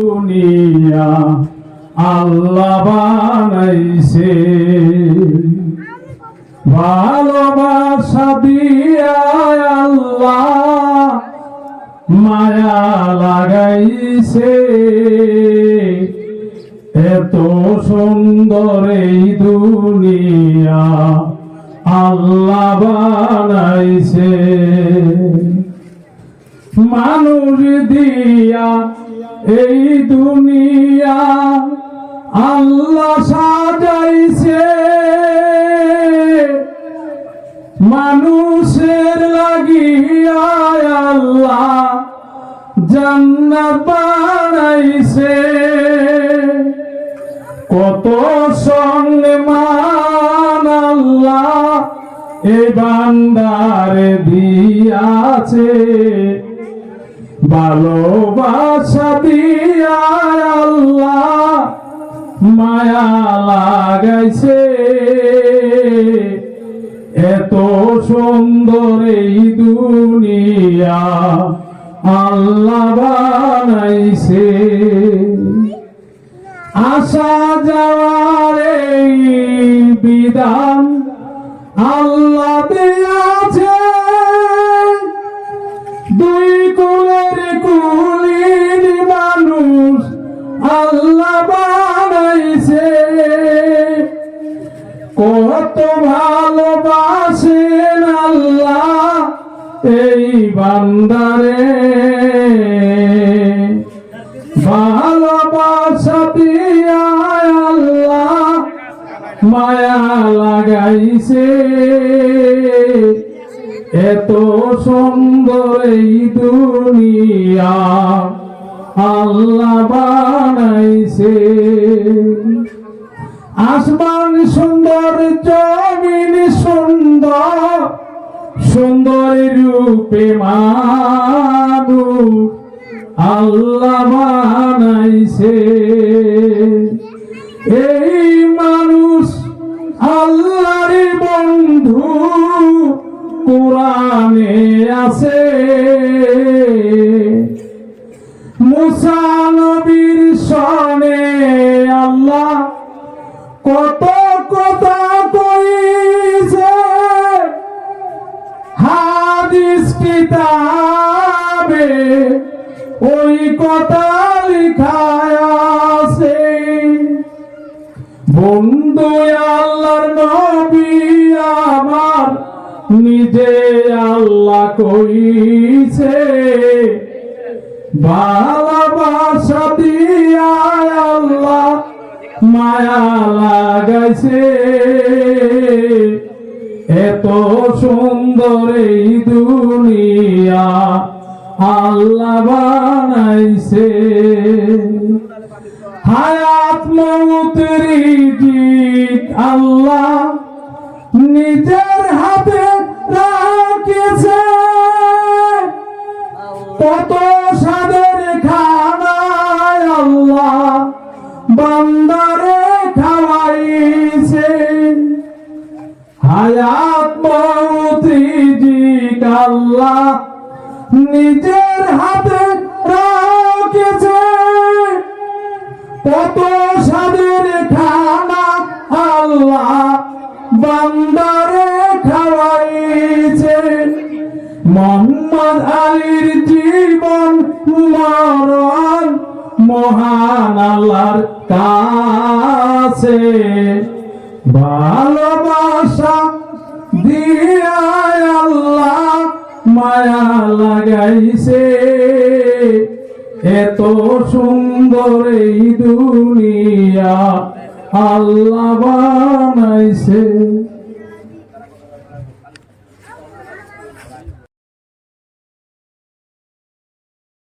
দুনিয়া আল্লাহ বানাইছে। ভালোবাসা দিয়া আল্লাহ মায়া লাগাইছে। এত সুন্দর এই দুনিয়া আল্লাহ বানাইছে। মানুষ দিয়া এই দুনিয়া আল্লাহ সাজাইছে। মানুষের লাগিয়া আল্লাহ জান্নাত বানাইছে। কত সম্মান আল্লাহ এ বান্দারে দিয়াছে। ভালোবাসা দিয়া আল্লাহ মায়া লাগাইছে। এত সুন্দর এই দুনিয়া আল্লাহ বানাইছে। আসা যাওয়ার এই বিধান আল্লাহ কত ভালোবাসেন আল্লাহ এই বান্দারে। ভালোবাসা দিয়া আল্লাহ মায়া লাগাইছে। এত সুন্দর এই দুনিয়া আল্লাহ বানাইছে। আসমান সুন্দর, জমিন সুন্দর সুন্দর রূপে মানুষ। আল্লাহ বানাইছে। এই মানুষ আল্লাহর বন্ধু। কোরআনে আছে কত কথা কইছে? হাদিস কিতাবে ওই কথা লিখায় আছে। বন্ধু আল্লাহর নবী আমার, নিজে আল্লাহ কইছে। ভালোবাসা দিয়া আল্লাহ মায়া লাগাইছে এত সুন্দর এই দুনিয়া আল্লাহ বানাইছে। হায়াত মৌতের রিজিক আল্লাহ নিজের হাতে রাখেছে কত আল্লাহ নিজের হাতে রাখেছে কত সাদের খানা আল্লাহ বান্দারে খাওয়াইছে। মোহাম্মদ আলীর জীবন মরণ মহান আল্লাহর কাছে। ভালোবাসা দিয়া মায়া লাগাইছে। এত সুন্দর এই দুনিয়া আল্লাহ বানাইছে।